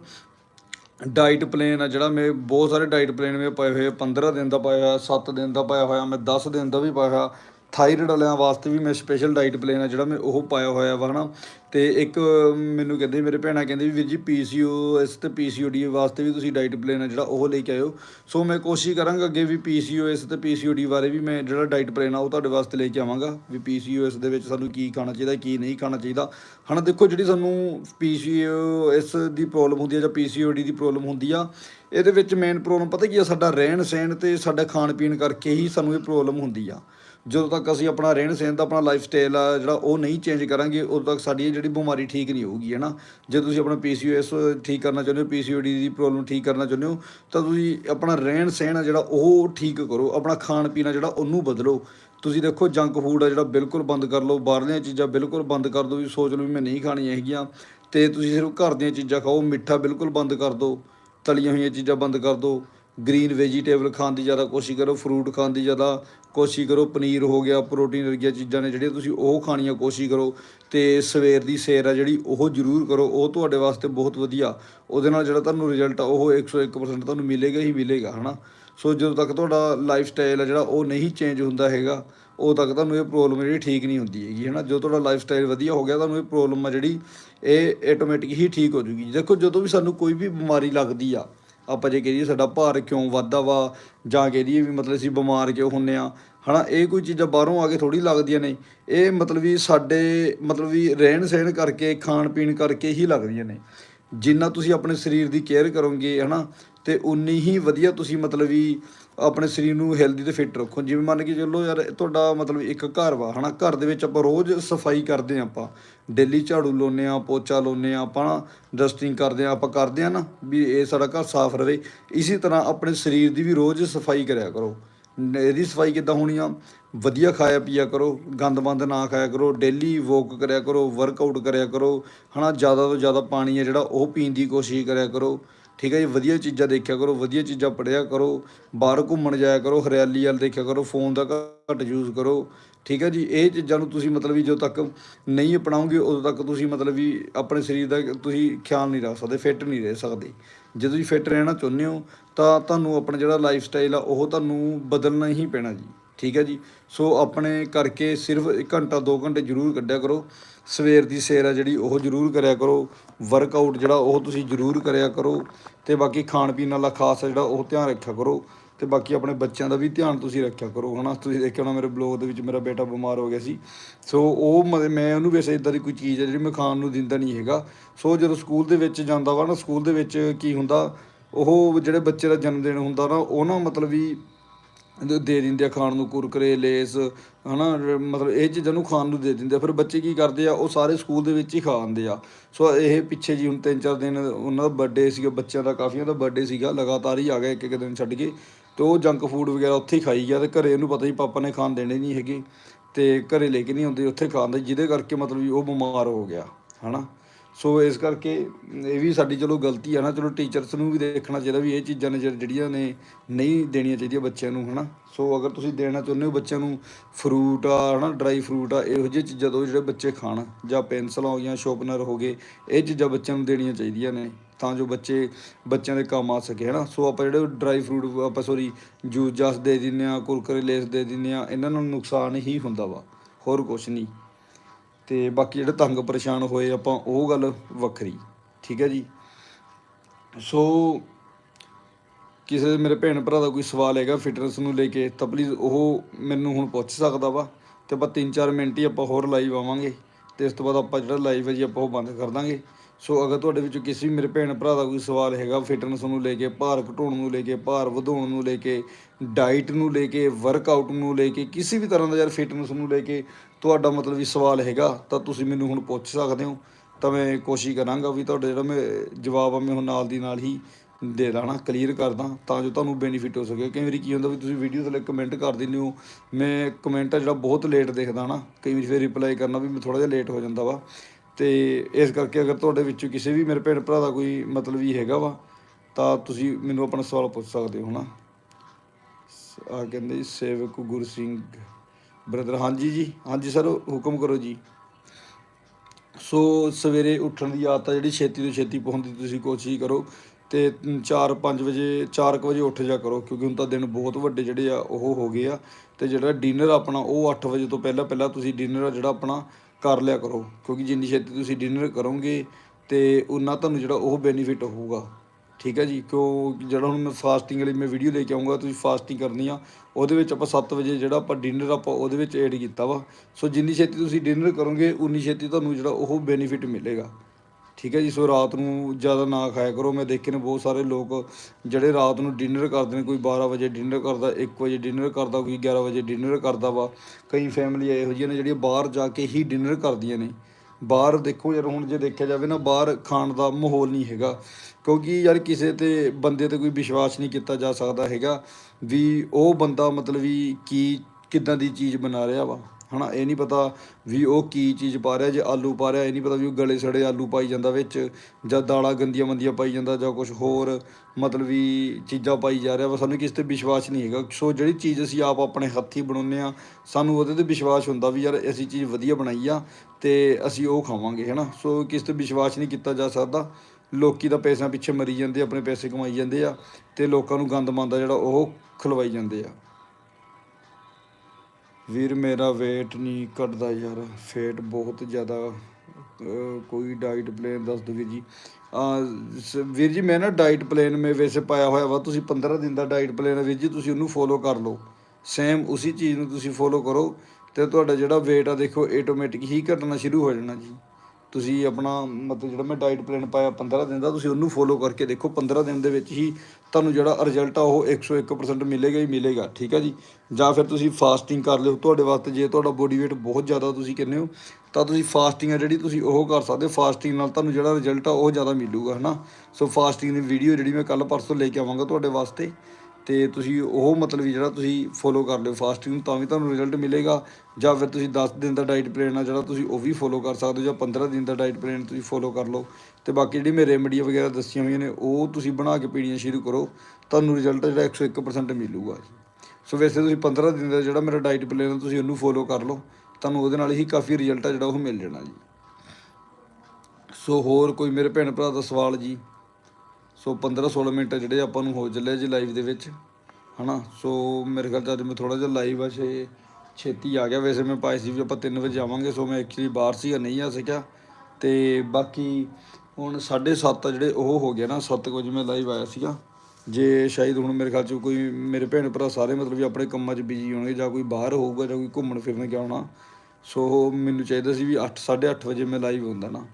Speaker 1: ਡਾਈਟ ਪਲਾਨ ਆ ਜਿਹੜਾ ਮੈਂ ਬਹੁਤ ਸਾਰੇ ਡਾਈਟ ਪਲਾਨ ਮੇਰੇ ਪਏ ਹੋਏ ਆ 15 ਦਿਨ ਦਾ ਪਾਇਆ ਹੋਇਆ 7 ਦਿਨ ਦਾ ਪਾਇਆ ਹੋਇਆ, ਮੈਂ 10 ਦਿਨ ਦਾ ਵੀ ਪਾਇਆ ਥਾਇਰਾਇਡ ਵਾਲਿਆਂ ਵਾਸਤੇ ਵੀ ਮੈਂ ਸਪੈਸ਼ਲ ਡਾਈਟ ਪਲਾਨ ਆ ਜਿਹੜਾ ਮੈਂ ਉਹ ਪਾਇਆ ਹੋਇਆ ਵਾ, ਹਨਾ? ਤੇ ਇੱਕ ਮੈਨੂੰ ਕਹਿੰਦੇ, ਮੇਰੇ ਭੈਣਾਂ ਕਹਿੰਦੇ ਵੀ ਵੀਰ ਜੀ ਪੀਸੀਓਐਸ ਤੇ ਪੀਸੀਓਡੀ ਵਾਸਤੇ ਵੀ ਤੁਸੀਂ ਡਾਈਟ ਪਲਾਨ ਆ ਜਿਹੜਾ ਉਹ ਲੈ ਕੇ ਆਇਓ। ਸੋ ਮੈਂ ਕੋਸ਼ਿਸ਼ ਕਰਾਂਗਾ ਅੱਗੇ ਵੀ ਪੀਸੀਓਐਸ ਤੇ ਪੀਸੀਓਡੀ ਬਾਰੇ ਵੀ ਮੈਂ ਜਿਹੜਾ ਡਾਈਟ ਪਲਾਨ ਆ ਉਹ ਤੁਹਾਡੇ ਵਾਸਤੇ ਲੈ ਕੇ ਆਵਾਂਗਾ, ਵੀ ਪੀਸੀਓਐਸ ਦੇ ਵਿੱਚ ਸਾਨੂੰ ਕੀ ਖਾਣਾ ਚਾਹੀਦਾ, ਕੀ ਨਹੀਂ ਖਾਣਾ ਚਾਹੀਦਾ। ਹਨਾ, ਦੇਖੋ ਜਿਹੜੀ ਸਾਨੂੰ ਪੀਸੀਓਐਸ ਦੀ ਪ੍ਰੋਬਲਮ ਹੁੰਦੀ ਆ ਜਾਂ ਪੀਸੀਓਡੀ ਦੀ ਪ੍ਰੋਬਲਮ ਹੁੰਦੀ ਆ, ਇਹਦੇ ਵਿੱਚ ਮੇਨ ਪ੍ਰੋਬਲਮ ਪਤਾ ਕੀ ਆ, ਸਾਡਾ ਰਹਿਣ ਸਹਿਣ ਤੇ ਸਾਡਾ ਖਾਣ ਪੀਣ ਕਰਕੇ ਹੀ ਸਾਨੂੰ ਇਹ ਪ੍ਰੋਬਲਮ ਹੁੰਦੀ ਆ। ਜਦੋਂ ਤੱਕ ਅਸੀਂ ਆਪਣਾ ਰਹਿਣ ਸਹਿਣ ਦਾ ਆਪਣਾ ਲਾਈਫ ਸਟਾਈਲ ਆ, ਜਿਹੜਾ ਉਹ ਨਹੀਂ ਚੇਂਜ ਕਰਾਂਗੇ, ਉਦੋਂ ਤੱਕ ਸਾਡੀ ਇਹ ਜਿਹੜੀ ਬਿਮਾਰੀ ਠੀਕ ਨਹੀਂ ਹੋਊਗੀ ਹੈ ਨਾ ਜੇ ਤੁਸੀਂ ਆਪਣਾ ਪੀਸੀਓਐਸ ਠੀਕ ਕਰਨਾ ਚਾਹੁੰਦੇ ਹੋ ਪੀਸੀਓਡੀ ਦੀ ਪ੍ਰੋਬਲਮ ਠੀਕ ਕਰਨਾ ਚਾਹੁੰਦੇ ਹੋ, ਤਾਂ ਤੁਸੀਂ ਆਪਣਾ ਰਹਿਣ ਸਹਿਣ ਆ ਜਿਹੜਾ ਉਹ ਠੀਕ ਕਰੋ, ਆਪਣਾ ਖਾਣ ਪੀਣਾ ਜਿਹੜਾ ਉਹਨੂੰ ਬਦਲੋ। ਤੁਸੀਂ ਦੇਖੋ ਜੰਕ ਫੂਡ ਆ ਜਿਹੜਾ ਬਿਲਕੁਲ ਬੰਦ ਕਰ ਲਓ, ਬਾਹਰਲੀਆਂ ਚੀਜ਼ਾਂ ਬਿਲਕੁਲ ਬੰਦ ਕਰ ਦਿਓ, ਵੀ ਸੋਚ ਲਓ ਵੀ ਮੈਂ ਨਹੀਂ ਖਾਣੀਆਂ ਹੈਗੀਆਂ। ਤੇ ਤੁਸੀਂ ਸਿਰਫ ਘਰ ਦੀਆਂ ਚੀਜ਼ਾਂ ਖਾਓ, ਮਿੱਠਾ ਬਿਲਕੁਲ ਬੰਦ ਕਰ ਦਿਓ, ਤਲੀਆਂ ਹੋਈਆਂ ਚੀਜ਼ਾਂ ਬੰਦ ਕਰ ਦਿਓ। ਗ੍ਰੀਨ ਵੈਜੀਟੇਬਲ ਖਾਣ ਦੀ ਜ਼ਿਆਦਾ ਕੋਸ਼ਿਸ਼ ਕਰੋ ਫਰੂਟ ਖਾਣ ਦੀ ਜ਼ਿਆਦਾ ਕੋਸ਼ਿਸ਼ ਕਰੋ, ਪਨੀਰ ਹੋ ਗਿਆ, ਪ੍ਰੋਟੀਨ ਵਰਗੀਆਂ ਚੀਜ਼ਾਂ ਨੇ ਜਿਹੜੀਆਂ ਤੁਸੀਂ ਉਹ ਖਾਣੀਆਂ, ਕੋਸ਼ਿਸ਼ ਕਰੋ। ਤੇ ਸਵੇਰ ਦੀ ਸੈਰ ਆ ਜਿਹੜੀ, ਉਹ ਜ਼ਰੂਰ ਕਰੋ। ਉਹ ਤੁਹਾਡੇ ਵਾਸਤੇ ਬਹੁਤ ਵਧੀਆ। ਉਹਦੇ ਨਾਲ ਜਿਹੜਾ ਤੁਹਾਨੂੰ ਰਿਜ਼ਲਟ ਆ, ਉਹ 101% ਤੁਹਾਨੂੰ ਮਿਲੇਗਾ ਹੀ ਮਿਲੇਗਾ, ਹਨਾ? ਸੋ ਜਦੋਂ ਤੱਕ ਤੁਹਾਡਾ ਲਾਈਫ ਸਟਾਈਲ ਆ ਜਿਹੜਾ, ਉਹ ਨਹੀਂ ਚੇਂਜ ਹੁੰਦਾ ਹੈਗਾ ਉਦੋਂ ਤੱਕ ਤੁਹਾਨੂੰ ਇਹ ਪ੍ਰੋਬਲਮ ਜਿਹੜੀ ਠੀਕ ਨਹੀਂ ਹੁੰਦੀ ਹੈਗੀ ਹੈ ਨਾ ਜਦੋਂ ਤੁਹਾਡਾ ਲਾਈਫ ਸਟਾਈਲ ਵਧੀਆ ਹੋ ਗਿਆ, ਤੁਹਾਨੂੰ ਇਹ ਪ੍ਰੋਬਲਮ ਆ ਜਿਹੜੀ, ਇਹ ਆਟੋਮੈਟਿਕ ਹੀ ਠੀਕ ਹੋ ਜੂਗੀ। ਦੇਖੋ, ਜਦੋਂ ਵੀ ਸਾਨੂੰ ਕੋਈ ਵੀ ਬਿਮਾਰੀ ਲੱਗਦੀ ਆ ਆਪਾਂ ਜੇ ਕਹੀਏ ਸਾਡਾ ਭਾਰ ਕਿਉਂ ਵੱਧਦਾ ਵਾ, ਜਾਂ ਕਹੀਏ ਵੀ ਮਤਲਬ ਅਸੀਂ ਬਿਮਾਰ ਕਿਉਂ ਹੁੰਨੇ ਆ, ਹਨਾ, ਇਹ ਕੋਈ ਚੀਜ਼ਾਂ ਬਾਹਰੋਂ ਆ ਕੇ ਥੋੜੀ ਲੱਗਦੀਆਂ ਨੇ, ਇਹ ਮਤਲਬ ਵੀ ਸਾਡੇ, ਮਤਲਬ ਵੀ ਰਹਿਣ ਸਹਿਣ ਕਰਕੇ, ਖਾਣ ਪੀਣ ਕਰਕੇ ਹੀ ਲੱਗਦੀਆਂ ਨੇ। ਜਿੰਨਾ ਤੁਸੀਂ ਆਪਣੇ ਸਰੀਰ ਦੀ ਕੇਅਰ ਕਰੋਗੇ, ਹਨਾ, ਤੇ ਉਨੀ ਹੀ ਵਧੀਆ ਤੁਸੀਂ ਮਤਲਬ ਵੀ ਆਪਣੇ ਸਰੀਰ ਨੂੰ ਹੈਲਦੀ ਤੇ ਫਿੱਟ ਰੱਖੋ। ਜਿਵੇਂ ਮੰਨ ਕੇ ਚੱਲੋ ਯਾਰ, ਤੁਹਾਡਾ ਮਤਲਬ ਇੱਕ ਘਰ ਵਾ, ਹਨਾ? ਘਰ ਦੇ ਵਿੱਚ ਆਪਾਂ ਰੋਜ਼ ਸਫ਼ਾਈ ਕਰਦੇ ਹਾਂ ਆਪਾਂ। ਡੇਲੀ ਝਾੜੂ ਲਾਉਂਦੇ ਆ, ਪੋਚਾ ਲਾਉਂਦੇ ਆ, ਆਪਾਂ ਡਸਟਿੰਗ ਕਰਦੇ ਆ, ਆਪਾਂ ਕਰਦੇ ਆ ਨਾ ਵੀ ਇਹ ਸਾਡਾ ਘਰ ਸਾਫ਼ ਰਹੇ। ਇਸੇ ਤਰ੍ਹਾਂ ਆਪਣੇ ਸਰੀਰ ਦੀ ਵੀ ਰੋਜ਼ ਸਫ਼ਾਈ ਕਰਿਆ ਕਰੋ। ਇਹਦੀ ਸਫ਼ਾਈ ਕਿੱਦਾਂ ਹੋਣੀ ਆ? ਵਧੀਆ ਖਾਇਆ ਪੀਆ ਕਰੋ, ਗੰਦ ਬੰਦ ਨਾ ਖਾਇਆ ਕਰੋ ਡੇਲੀ ਵੋਕ ਕਰਿਆ ਕਰੋ ਵਰਕਆਊਟ ਕਰਿਆ ਕਰੋ, ਹਨਾ? ਜ਼ਿਆਦਾ ਤੋਂ ਜ਼ਿਆਦਾ ਪਾਣੀ ਹੈ ਜਿਹੜਾ, ਉਹ ਪੀਣ ਦੀ ਕੋਸ਼ਿਸ਼ ਕਰਿਆ ਕਰੋ। ਠੀਕ ਹੈ ਜੀ, ਵਧੀਆ ਚੀਜ਼ਾਂ ਦੇਖਿਆ ਕਰੋ, ਵਧੀਆ ਚੀਜ਼ਾਂ ਪੜ੍ਹਿਆ ਕਰੋ, ਬਾਹਰ ਘੁੰਮਣ ਜਾਇਆ ਕਰੋ, ਹਰਿਆਲੀ ਵੱਲ ਦੇਖਿਆ ਕਰੋ, ਫੋਨ ਦਾ ਘੱਟ ਯੂਜ਼ ਕਰੋ। ਠੀਕ ਹੈ ਜੀ, ਇਹ ਚੀਜ਼ਾਂ ਨੂੰ ਤੁਸੀਂ ਮਤਲਬ ਵੀ ਜਦੋਂ ਤੱਕ ਨਹੀਂ ਅਪਣਾਓਗੇ, ਉਦੋਂ ਤੱਕ ਤੁਸੀਂ ਮਤਲਬ ਵੀ ਆਪਣੇ ਸਰੀਰ ਦਾ ਤੁਸੀਂ ਖਿਆਲ ਨਹੀਂ ਰੱਖ ਸਕਦੇ ਫਿੱਟ ਨਹੀਂ ਰਹਿ ਸਕਦੇ। ਜੇ ਤੁਸੀਂ ਫਿੱਟ ਰਹਿਣਾ ਚਾਹੁੰਦੇ ਹੋ, ਤਾਂ ਤੁਹਾਨੂੰ ਆਪਣਾ ਜਿਹੜਾ ਲਾਈਫ ਸਟਾਈਲ ਆ, ਉਹ ਤੁਹਾਨੂੰ ਬਦਲਣਾ ਹੀ ਪੈਣਾ ਜੀ। ਠੀਕ ਹੈ ਜੀ, ਸੋ ਆਪਣੇ ਕਰਕੇ ਸਿਰਫ 1 ਘੰਟਾ 2 ਘੰਟੇ ਜ਼ਰੂਰ ਕੱਢਿਆ ਕਰੋ। ਸਵੇਰ ਦੀ ਸੈਰ ਆ ਜਿਹੜੀ, ਉਹ ਜ਼ਰੂਰ ਕਰਿਆ ਕਰੋ। ਵਰਕਆਊਟ ਜਿਹੜਾ, ਉਹ ਤੁਸੀਂ ਜ਼ਰੂਰ ਕਰਿਆ ਕਰੋ। ਤੇ ਬਾਕੀ ਖਾਣ ਪੀਣ ਵਾਲਾ ਖਾਸ ਜਿਹੜਾ, ਉਹ ਧਿਆਨ ਰੱਖਿਆ ਕਰੋ। ਤੇ ਬਾਕੀ ਆਪਣੇ ਬੱਚਿਆਂ ਦਾ ਵੀ ਧਿਆਨ ਤੁਸੀਂ ਰੱਖਿਆ ਕਰੋ, ਹਨਾ? ਤੁਸੀਂ ਦੇਖਿਆ ਹੋਣਾ, ਮੇਰੇ ਬਲੌਗ ਦੇ ਵਿੱਚ ਮੇਰਾ ਬੇਟਾ ਬਿਮਾਰ ਹੋ ਗਿਆ ਸੀ। ਸੋ ਉਹ ਮ- ਮੈਂ ਉਹਨੂੰ ਵੈਸੇ ਇਦਾਂ ਦੀ ਕੋਈ ਚੀਜ਼ ਹੈ ਜਿਹੜੀ ਮੈਂ ਖਾਣ ਨੂੰ ਦਿੰਦਾ ਨਹੀਂ ਹੈਗਾ। ਸੋ ਜਦੋਂ ਸਕੂਲ ਦੇ ਵਿੱਚ ਜਾਂਦਾ ਵਾ ਨਾ ਸਕੂਲ ਦੇ ਵਿੱਚ ਕੀ ਹੁੰਦਾ, ਉਹ ਜਿਹੜੇ ਬੱਚੇ ਦਾ ਜਨਮ ਦਿਨ ਹੁੰਦਾ ਨਾ, ਉਹ ਨਾ ਮਤਲਬ ਵੀ ਦੇ ਦਿੰਦੇ ਆ ਖਾਣ ਨੂੰ ਕੁਰਕਰੇ, ਲੇਸ, ਹਨਾ ਰ- ਮਤਲਬ ਇਹ ਚੀਜ਼ਾਂ ਨੂੰ ਖਾਣ ਨੂੰ ਦੇ ਦਿੰਦੇ ਆ। ਫਿਰ ਬੱਚੇ ਕੀ ਕਰਦੇ ਆ, ਉਹ ਸਾਰੇ ਸਕੂਲ ਦੇ ਵਿੱਚ ਹੀ ਖਾ ਆਉਂਦੇ ਆ। ਸੋ ਇਹ ਪਿੱਛੇ ਜੀ ਹੁਣ ਤਿੰਨ ਚਾਰ ਦਿਨ ਉਹਨਾਂ ਦਾ ਬਰਥਡੇ ਸੀਗਾ, ਬੱਚਿਆਂ ਦਾ ਕਾਫੀਆਂ ਦਾ ਬਰਥਡੇ ਸੀਗਾ, ਲਗਾਤਾਰ ਹੀ ਆ ਗਿਆ ਇੱਕ ਇੱਕ ਦਿਨ ਛੱਡ ਕੇ। ਤੇ ਉਹ ਜੰਕ ਫੂਡ ਵਗੈਰਾ ਉੱਥੇ ਹੀ ਖਾਈ ਗਿਆ ਤੇ ਘਰੇ ਉਹਨੂੰ ਪਤਾ ਹੀ ਪਾਪਾ ਨੇ ਖਾਣ ਦੇਣੇ ਨਹੀਂ ਹੈਗੇ। ਤੇ ਘਰੇ ਲੈ ਕੇ ਨਹੀਂ ਆਉਂਦੇ, ਉੱਥੇ ਖਾਂਦੇ ਜਿਹਦੇ ਕਰਕੇ ਮਤਲਬ ਵੀ ਉਹ ਬਿਮਾਰ ਹੋ ਗਿਆ, ਹਨਾ। ਸੋ ਇਸ ਕਰਕੇ ਇਹ ਵੀ ਸਾਡੀ ਚਲੋ ਗਲਤੀ ਆ ਨਾ, ਚਲੋ ਟੀਚਰਸ ਨੂੰ ਵੀ ਦੇਖਣਾ ਚਾਹੀਦਾ ਵੀ ਇਹ ਚੀਜ਼ਾਂ ਨੇ ਜਿਹੜੀਆਂ ਨੇ ਨਹੀਂ ਦੇਣੀਆਂ ਚਾਹੀਦੀਆਂ ਬੱਚਿਆਂ ਨੂੰ, ਹਨਾ? ਸੋ ਅਗਰ ਤੁਸੀਂ ਦੇਣਾ ਚਾਹੁੰਦੇ ਹੋ ਬੱਚਿਆਂ ਨੂੰ ਫਰੂਟ ਆ, ਹਨਾ ਡਰਾਈ ਫਰੂਟ ਆ, ਇਹੋ ਜਿਹੀ ਚੀਜ਼ਾਂ ਦੋ ਜਿਹੜੇ ਬੱਚੇ ਖਾਣ, ਜਾਂ ਪੈਨਸਲਾਂ ਹੋ ਗਈਆਂ ਸ਼ੋਪਨਰ ਹੋ ਗਏ, ਇਹ ਚੀਜ਼ਾਂ ਬੱਚਿਆਂ ਨੂੰ ਦੇਣੀਆਂ ਚਾਹੀਦੀਆਂ ਨੇ, ਤਾਂ ਜੋ ਬੱਚੇ, ਬੱਚਿਆਂ ਦੇ ਕੰਮ ਆ ਸਕੇ, ਹਨਾ? ਸੋ ਆਪਾਂ ਜਿਹੜੇ ਡਰਾਈ ਫਰੂਟ ਆਪਾਂ ਸੋਰੀ ਜੂਸ ਜਾਸ ਦੇ ਦਿੰਦੇ ਆ ਕੁਰਕਰੇ ਲੇਸ ਦੇ ਦਿੰਦੇ ਆ ਇਹਨਾਂ ਨੂੰ ਨੁਕਸਾਨ ਹੀ ਹੁੰਦਾ ਵਾ, ਹੋਰ ਕੁਝ ਨਹੀਂ। ਤੇ ਬਾਕੀ ਜਿਹੜੇ ਤੰਗ ਪਰੇਸ਼ਾਨ ਹੋਏ ਆਪਾਂ ਉਹ ਗੱਲ ਵੱਖਰੀ, ਠੀਕ ਹੈ ਜੀ? ਸੋ ਕਿਸੇ ਮੇਰੇ ਭੈਣ ਭਰਾ ਦਾ ਕੋਈ ਸਵਾਲ ਹੈਗਾ ਫਿਟਨੈਸ ਨੂੰ ਲੈ ਕੇ, ਤਾਂ ਪਲੀਜ਼ ਉਹ ਮੈਨੂੰ ਹੁਣ ਪੁੱਛ ਸਕਦਾ ਵਾ ਤੇ ਆਪਾਂ 3-4 ਮਿੰਟ ਹੀ ਆਪਾਂ ਹੋਰ ਲਾਈਵ ਆਵਾਂਗੇ ਤੇ ਇਸ ਤੋਂ ਬਾਅਦ ਆਪਾਂ ਜਿਹੜਾ ਲਾਈਵ ਹੈ ਜੀ ਆਪਾਂ ਉਹ ਬੰਦ ਕਰ ਦਾਂਗੇ। ਸੋ ਅਗਰ ਤੁਹਾਡੇ ਵਿੱਚੋਂ ਕਿਸੇ ਵੀ ਮੇਰੇ ਭੈਣ ਭਰਾ ਦਾ ਕੋਈ ਸਵਾਲ ਹੈਗਾ ਫਿਟਨੈਸ ਨੂੰ ਲੈ ਕੇ, ਭਾਰ ਘਟਾਉਣ ਨੂੰ ਲੈ ਕੇ, ਭਾਰ ਵਧਾਉਣ ਨੂੰ ਲੈ ਕੇ ਡਾਈਟ ਨੂੰ ਲੈ ਕੇ ਵਰਕਆਊਟ ਨੂੰ ਲੈ ਕੇ, ਕਿਸੇ ਵੀ ਤਰ੍ਹਾਂ ਦਾ ਯਾਰ ਫਿਟਨੈਸ ਨੂੰ ਲੈ ਕੇ ਤੁਹਾਡਾ ਮਤਲਬ ਵੀ ਸਵਾਲ ਹੈਗਾ, ਤਾਂ ਤੁਸੀਂ ਮੈਨੂੰ ਹੁਣ ਪੁੱਛ ਸਕਦੇ ਹੋ। ਤਾਂ ਮੈਂ ਕੋਸ਼ਿਸ਼ ਕਰਾਂਗਾ ਵੀ ਤੁਹਾਡਾ ਜਿਹੜਾ ਮੈਂ ਜਵਾਬ ਆ, ਮੈਂ ਹੁਣ ਨਾਲ ਦੀ ਨਾਲ ਹੀ ਦੇ ਦਾਂ ਕਲੀਅਰ ਕਰਦਾ ਤਾਂ ਜੋ ਤੁਹਾਨੂੰ ਬੈਨੀਫਿਟ ਹੋ ਸਕੇ। ਕਈ ਵਾਰੀ ਕੀ ਹੁੰਦਾ ਵੀ ਤੁਸੀਂ ਵੀਡੀਓ ਥੱਲੇ ਕਮੈਂਟ ਕਰ ਦਿੰਦੇ ਹੋ, ਮੈਂ ਕਮੈਂਟ ਆ ਜਿਹੜਾ ਬਹੁਤ ਲੇਟ ਦੇਖਦਾ ਨਾ, ਕਈ ਵਾਰੀ ਫਿਰ ਰਿਪਲਾਈ ਕਰਨਾ ਵੀ ਮੈਂ ਥੋੜਾ ਜਿਹਾ ਲੇਟ ਹੋ ਜਾਂਦਾ ਵਾ। ਤੇ ਇਸ ਕਰਕੇ ਅਗਰ ਤੁਹਾਡੇ ਵਿੱਚੋਂ ਕਿਸੇ ਵੀ ਮੇਰੇ ਭੈਣ ਭਰਾ ਦਾ ਕੋਈ ਮਤਲਬ ਵੀ ਹੈਗਾ ਵਾ, ਤਾਂ ਤੁਸੀਂ ਮੈਨੂੰ ਆਪਣਾ ਸਵਾਲ ਪੁੱਛ ਸਕਦੇ ਹੋ ਨਾ ਆ ਕਹਿੰਦੇ ਸੇਵਕ ਗੁਰ ਸਿੰਘ, ਬ੍ਰਦਰ, ਹਾਂਜੀ ਜੀ, ਹਾਂਜੀ ਸਰ, ਹੁਕਮ ਕਰੋ ਜੀ। ਸੋ ਸਵੇਰੇ ਉੱਠਣ ਦੀ ਆਦਤ ਆ ਜਿਹੜੀ ਛੇਤੀ ਤੋਂ ਛੇਤੀ ਪਹੁੰਚਣ ਦੀ ਤੁਸੀਂ ਕੋਸ਼ਿਸ਼ ਕਰੋ ਤੇ 4-5 ਵਜੇ 4 ਵਜੇ ਉੱਠ ਜਾ ਕਰੋ, ਕਿਉਂਕਿ ਹੁਣ ਤਾਂ ਦਿਨ ਬਹੁਤ ਵੱਡੇ ਜਿਹੜੇ ਆ, ਉਹ ਹੋ ਗਏ ਆ। ਤੇ ਜਿਹੜਾ ਡਿਨਰ ਆਪਣਾ, ਉਹ 8 ਵਜੇ ਤੋਂ ਪਹਿਲਾਂ ਪਹਿਲਾਂ ਤੁਸੀਂ ਡਿਨਰ ਆ ਜਿਹੜਾ ਆਪਣਾ ਕਰ ਲਿਆ ਕਰੋ, ਕਿਉਂਕਿ ਜਿੰਨੀ ਛੇਤੀ ਤੁਸੀਂ ਡਿਨਰ ਕਰੋਗੇ ਤੇ ਉਨਾ ਤੁਹਾਨੂੰ ਜਿਹੜਾ ਉਹ ਬੈਨੀਫਿਟ ਹੋਊਗਾ। ਠੀਕ ਹੈ ਜੀ? ਕਿਉਂ ਜਿਹੜਾ ਹੁਣ ਮੈਂ ਫਾਸਟਿੰਗ ਵਾਲੀ ਮੈਂ ਵੀਡੀਓ ਲੈ ਕੇ ਆਉਂਗਾ ਤੁਸੀਂ ਫਾਸਟਿੰਗ ਕਰਨੀ ਆ, ਉਹਦੇ ਵਿੱਚ ਆਪਾਂ 7 ਵਜੇ ਜਿਹੜਾ ਆਪਾਂ ਡਿਨਰ ਆਪਾਂ ਉਹਦੇ ਵਿੱਚ ਐਡ ਕੀਤਾ ਵਾ। ਸੋ ਜਿੰਨੀ ਛੇਤੀ ਤੁਸੀਂ ਡਿਨਰ ਕਰੋਗੇ ਉਨੀ ਛੇਤੀ ਤੁਹਾਨੂੰ ਜਿਹੜਾ ਉਹ ਬੈਨੀਫਿਟ ਮਿਲੇਗਾ। ਠੀਕ ਹੈ ਜੀ, ਸੋ ਰਾਤ ਨੂੰ ਜ਼ਿਆਦਾ ਨਾ ਖਾਇਆ ਕਰੋ। ਮੈਂ ਦੇਖੇ ਨੇ ਬਹੁਤ ਸਾਰੇ ਲੋਕ ਜਿਹੜੇ ਰਾਤ ਨੂੰ ਡਿਨਰ ਕਰਦੇ ਨੇ, ਕੋਈ 12 ਵਜੇ ਡਿਨਰ ਕਰਦਾ 1 ਵਜੇ ਡਿਨਰ ਕਰਦਾ, ਕੋਈ 11 ਵਜੇ ਡਿਨਰ ਕਰਦਾ ਵਾ। ਕਈ ਫੈਮਿਲੀ ਇਹੋ ਜਿਹੀਆਂ ਨੇ ਜਿਹੜੀਆਂ ਬਾਹਰ ਜਾ ਕੇ ਹੀ ਡਿਨਰ ਕਰਦੀਆਂ ਨੇ। ਬਾਹਰ ਦੇਖੋ ਯਾਰ, ਹੁਣ ਜੇ ਦੇਖਿਆ ਜਾਵੇ ਨਾ, ਬਾਹਰ ਖਾਣ ਦਾ ਮਾਹੌਲ ਨਹੀਂ ਹੈਗਾ। ਕਿਉਂਕਿ ਯਾਰ ਕਿਸੇ ਤੇ ਬੰਦੇ ਤੇ ਕੋਈ ਵਿਸ਼ਵਾਸ ਨਹੀਂ ਕੀਤਾ ਜਾ ਸਕਦਾ ਹੈਗਾ ਵੀ ਉਹ ਬੰਦਾ ਮਤਲਬ ਵੀ ਕੀ, ਕਿੱਦਾਂ ਦੀ ਚੀਜ਼ ਬਣਾ ਰਿਹਾ ਵਾ। ਹਨਾ, ਇਹ ਨਹੀਂ ਪਤਾ ਵੀ ਉਹ ਕੀ ਚੀਜ਼ ਪਾ ਰਿਹਾ, ਜੇ ਆਲੂ ਪਾ ਰਿਹਾ, ਇਹ ਨਹੀਂ ਪਤਾ ਵੀ ਉਹ ਗਲੇ ਸੜੇ ਆਲੂ ਪਾਈ ਜਾਂਦਾ ਵਿੱਚ, ਜਾਂ ਦਾਲਾਂ ਗੰਦੀਆਂ ਮੰਦੀਆਂ ਪਾਈ ਜਾਂਦਾ, ਜਾਂ ਕੁਝ ਹੋਰ ਮਤਲਬ ਵੀ ਚੀਜ਼ਾਂ ਪਾਈ ਜਾ ਰਿਹਾ। ਵਾ ਸਾਨੂੰ ਕਿਸੇ ਤੇ ਵਿਸ਼ਵਾਸ ਨਹੀਂ ਹੈਗਾ। ਸੋ ਜਿਹੜੀ ਚੀਜ਼ ਅਸੀਂ ਆਪ ਆਪਣੇ ਹੱਥੀਂ ਬਣਾਉਂਦੇ ਆ ਸਾਨੂੰ ਉਹਦੇ ਤੇ ਵਿਸ਼ਵਾਸ ਹੁੰਦਾ ਵੀ ਯਾਰ ਅਸੀਂ ਚੀਜ਼ ਵਧੀਆ ਬਣਾਈ ਆ ਤੇ ਅਸੀਂ ਉਹ ਖਾਵਾਂਗੇ, ਹਨਾ। ਸੋ ਕਿਸੇ ਤੇ ਵਿਸ਼ਵਾਸ ਨਹੀਂ ਕੀਤਾ ਜਾ ਸਕਦਾ। ਲੋਕੀ ਤਾਂ ਪੈਸਿਆਂ ਪਿੱਛੇ ਮਰੀ ਜਾਂਦੇ, ਆਪਣੇ ਪੈਸੇ ਕਮਾਈ ਜਾਂਦੇ ਆ ਤੇ ਲੋਕਾਂ ਨੂੰ ਗੰਦ ਮੰਦਾ ਜਿਹੜਾ ਉਹ ਖਲਵਾਈ ਜਾਂਦੇ ਆ। ਵੀਰ, ਮੇਰਾ weight ਨਹੀਂ ਘਟਦਾ ਯਾਰ। ਫੇਟ ਬਹੁਤ ਜ਼ਿਆਦਾ ਕੋਈ ਡਾਈਟ ਪਲਾਨ ਦੱਸ ਦਿਓ ਵੀਰ ਜੀ। ਅਹ ਸ- ਵੀਰ ਜੀ, ਮੈਂ ਨਾ ਡਾਈਟ ਪਲਾਨ ਮੇ ਵੈਸੇ ਪਾਇਆ ਹੋਇਆ ਵਾ। ਤੁਸੀਂ 15 ਦਿਨ ਦਾ ਡਾਈਟ ਪਲਾਨ ਹੈ ਵੀਰ ਜੀ, ਤੁਸੀਂ ਉਹਨੂੰ ਫੋਲੋ ਕਰ ਲਓ। ਸੇਮ ਉਸੇ ਚੀਜ਼ ਨੂੰ ਤੁਸੀਂ ਫੋਲੋ ਕਰੋ ਤੇ ਤੁਹਾਡਾ ਜਿਹੜਾ weight ਆ ਦੇਖੋ ਆਟੋਮੈਟਿਕ ਹੀ ਘਟਣਾ ਸ਼ੁਰੂ ਹੋ ਜਾਣਾ ਜੀ। ਤੁਸੀਂ ਆਪਣਾ ਮਤਲਬ ਜਿਹੜਾ ਮੈਂ ਡਾਈਟ ਪਲਾਨ ਪਾਇਆ 15 ਦਿਨ ਦਾ, ਤੁਸੀਂ ਉਹਨੂੰ ਫੋਲੋ ਕਰਕੇ ਦੇਖੋ 15 ਦਿਨ ਦੇ ਵਿੱਚ ਹੀ ਤੁਹਾਨੂੰ ਜਿਹੜਾ ਰਿਜ਼ਲਟ ਆ ਉਹ 101% ਮਿਲੇਗਾ ਹੀ ਮਿਲੇਗਾ, ਠੀਕ ਆ ਜੀ? ਜਾਂ ਫਿਰ ਤੁਸੀਂ ਫਾਸਟਿੰਗ ਕਰ ਲਿਓ, ਤੁਹਾਡੇ ਵਾਸਤੇ ਜੇ ਤੁਹਾਡਾ ਬੋਡੀ weight ਬਹੁਤ ਜ਼ਿਆਦਾ ਤੁਸੀਂ ਕਹਿੰਦੇ ਹੋ, ਤਾਂ ਤੁਸੀਂ ਫਾਸਟਿੰਗ ਆ ਜਿਹੜੀ ਤੁਸੀਂ ਉਹ ਕਰ ਸਕਦੇ ਹੋ ਫਾਸਟਿੰਗ ਨਾਲ ਤੁਹਾਨੂੰ ਜਿਹੜਾ ਰਿਜ਼ਲਟ ਆ ਉਹ ਜ਼ਿਆਦਾ ਮਿਲੂਗਾ, ਹਨਾ? ਸੋ ਫਾਸਟਿੰਗ ਦੀ ਵੀਡੀਓ ਜਿਹੜੀ ਮੈਂ ਕੱਲ ਪਰਸੋਂ ਲੈ ਕੇ ਆਵਾਂਗਾ ਤੁਹਾਡੇ ਵਾਸਤੇ। ਤੇ ਤੁਸੀਂ ਉਹ ਮਤਲਬ ਵੀ ਜਿਹੜਾ ਤੁਸੀਂ ਫੋਲੋ ਕਰ ਲਿਓ ਫਾਸਟਿੰਗ ਨੂੰ, ਤਾਂ ਵੀ ਤੁਹਾਨੂੰ ਰਿਜ਼ਲਟ ਮਿਲੇਗਾ। ਜਾਂ ਫਿਰ ਤੁਸੀਂ 10 ਦਿਨ ਦਾ ਡਾਈਟ ਪਲਾਨ ਆ ਜਿਹੜਾ ਤੁਸੀਂ ਉਹ ਵੀ ਫੋਲੋ ਕਰ ਸਕਦੇ ਹੋ, ਜਾਂ 15 ਦਿਨ ਦਾ ਡਾਈਟ ਪਲਾਨ ਤੁਸੀਂ ਫੋਲੋ ਕਰ ਲਓ। ਤੇ ਬਾਕੀ ਜਿਹੜੀ ਮੈਂ ਰੈਮਡੀ ਵਗੈਰਾ ਦੱਸੀਆਂ ਹੋਈਆਂ ਨੇ, ਉਹ ਤੁਸੀਂ ਬਣਾ ਕੇ ਪੀਣੀਆਂ ਸ਼ੁਰੂ ਕਰੋ। ਤੁਹਾਨੂੰ ਰਿਜ਼ਲਟ ਜਿਹੜਾ 101% ਮਿਲੂਗਾ। ਜੀ ਸੋ ਵੈਸੇ ਤੁਸੀਂ 15 ਦਿਨ ਦਾ ਜਿਹੜਾ ਮੇਰਾ ਡਾਈਟ ਪਲਾਨ ਆ, ਤੁਸੀਂ ਉਹਨੂੰ ਫੋਲੋ ਕਰ ਲਓ। ਤੁਹਾਨੂੰ ਉਹਦੇ ਨਾਲ ਹੀ ਕਾਫੀ ਰਿਜ਼ਲਟ ਆ ਜਿਹੜਾ ਉਹ ਮਿਲ ਜਾਣਾ ਜੀ। ਸੋ ਹੋਰ ਕੋਈ ਮੇਰੇ ਭੈਣ ਭਰਾ ਦਾ ਸਵਾਲ ਜੀ? ਸੋ 15 16 ਮਿੰਟ ਜਿਹੜੇ ਆਪਾਂ ਨੂੰ ਹੋ ਚੱਲੇ ਜੀ ਲਾਈਵ ਦੇ ਵਿੱਚ, ਹਨਾ? ਸੋ ਮੇਰੇ ਖਿਆਲ ਚ ਅੱਜ ਮੈਂ ਥੋੜਾ ਜਿਹਾ ਲਾਈਵ ਆ, ਛੇ, ਛੇਤੀ ਆ ਗਿਆ। ਵੈਸੇ ਮੈਂ ਪਾਈ ਸੀ ਵੀ ਆਪਾਂ 3 ਵਜੇ ਆਵਾਂਗੇ, ਸੋ ਮੈਂ ਐਕਚੁਅਲੀ ਬਾਹਰ ਸੀ ਨਹੀਂ ਆ ਸਕਿਆ ਤੇ ਬਾਕੀ ਹੁਣ 7:30 ਆ ਜਿਹੜੇ ਉਹ ਹੋ ਗਿਆ ਨਾ 7 ਵਜੇ ਮੈਂ ਲਾਈਵ ਆਇਆ ਸੀਗਾ। ਜੇ ਸ਼ਾਇਦ ਹੁਣ ਮੇਰੇ ਖਿਆਲ ਚ ਕੋਈ ਮੇਰੇ ਭੈਣ ਭਰਾ ਸਾਰੇ ਮਤਲਬ ਵੀ ਆਪਣੇ ਕੰਮਾਂ 'ਚ ਬਿਜ਼ੀ ਹੋਣਗੇ ਜਾਂ ਕੋਈ ਬਾਹਰ ਹੋਊਗਾ ਜਾਂ ਕੋਈ ਘੁੰਮਣ ਫਿਰਨ ਗਿਆ ਹੋਣਾ, ਸੋ ਮੈਨੂੰ ਚਾਹੀਦਾ ਸੀ ਵੀ 8 8:30 ਵਜੇ ਮੈਂ ਲਾਈਵ ਹੁੰਦਾ ਨਾ।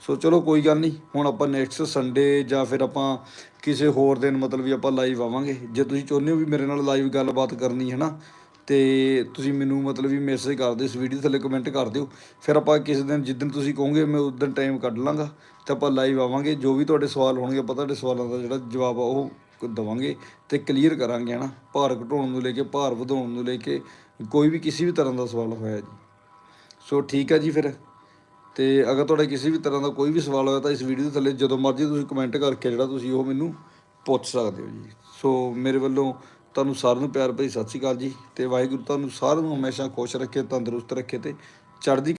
Speaker 1: ਸੋ ਚਲੋ ਕੋਈ ਗੱਲ ਨਹੀਂ, ਹੁਣ ਆਪਾਂ ਨੈਕਸਟ ਸੰਡੇ ਜਾਂ ਫਿਰ ਆਪਾਂ ਕਿਸੇ ਹੋਰ ਦਿਨ ਮਤਲਬ ਵੀ ਆਪਾਂ ਲਾਈਵ ਆਵਾਂਗੇ। ਜੇ ਤੁਸੀਂ ਚਾਹੁੰਦੇ ਹੋ ਵੀ ਮੇਰੇ ਨਾਲ ਲਾਈਵ ਗੱਲਬਾਤ ਕਰਨੀ ਹੈ ਨਾ ਤੇ ਤੁਸੀਂ ਮੈਨੂੰ ਮਤਲਬ ਵੀ ਮੈਸੇਜ ਕਰ ਦਿਓ, ਇਸ ਵੀਡੀਓ ਥੱਲੇ ਕਮੈਂਟ ਕਰ ਦਿਓ। ਫਿਰ ਆਪਾਂ ਕਿਸੇ ਦਿਨ ਜਿੱਦਣ ਤੁਸੀਂ ਕਹੋਗੇ, ਮੈਂ ਉਸ ਦਿਨ ਟਾਈਮ ਕੱਢ ਲਾਂਗਾ ਤੇ ਆਪਾਂ ਲਾਈਵ ਆਵਾਂਗੇ। ਜੋ ਵੀ ਤੁਹਾਡੇ ਸਵਾਲ ਹੋਣਗੇ, ਆਪਾਂ ਤੁਹਾਡੇ ਸਵਾਲਾਂ ਦਾ ਜਿਹੜਾ ਜਵਾਬ ਆ, ਉਹ ਕ- ਦਵਾਂਗੇ ਤੇ ਕਲੀਅਰ ਕਰਾਂਗੇ, ਹਨਾ? ਭਾਰ ਘਟਾਉਣ ਨੂੰ ਲੈ ਕੇ, ਭਾਰ ਵਧਾਉਣ ਨੂੰ ਲੈ ਕੇ, ਕੋਈ ਵੀ ਕਿਸੇ ਵੀ ਤਰ੍ਹਾਂ ਦਾ ਸਵਾਲ ਹੋਇਆ ਜੀ। ਸੋ ਠੀਕ ਆ ਜੀ ਫਿਰ। ਤੇ ਅਗਰ ਤੁਹਾਡੇ ਕਿਸੇ ਵੀ ਤਰ੍ਹਾਂ ਦਾ ਕੋਈ ਵੀ ਸਵਾਲ ਹੋਇਆ ਤਾਂ ਇਸ ਵੀਡੀਓ ਦੇ ਥੱਲੇ ਜਦੋਂ ਮਰਜ਼ੀ ਤੁਸੀਂ ਕਮੈਂਟ ਕਰਕੇ ਜਿਹੜਾ ਤੁਸੀਂ ਉਹ ਮੈਨੂੰ ਪੁੱਛ ਸਕਦੇ ਹੋ ਜੀ। ਸੋ ਮੇਰੇ ਵੱਲੋਂ ਤੁਹਾਨੂੰ ਸਾਰਿਆਂ ਨੂੰ ਪਿਆਰ ਭਰੀ ਸਤਿ ਸ਼੍ਰੀ ਅਕਾਲ ਜੀ ਤੇ ਵਾਹਿਗੁਰੂ ਤੁਹਾਨੂੰ ਸਾਰਿਆਂ ਨੂੰ ਹਮੇਸ਼ਾ ਖੁਸ਼ ਰੱਖੇ, ਤੰਦਰੁਸਤ ਰੱਖੇ ਤੇ ਚੜ੍ਹਦੀ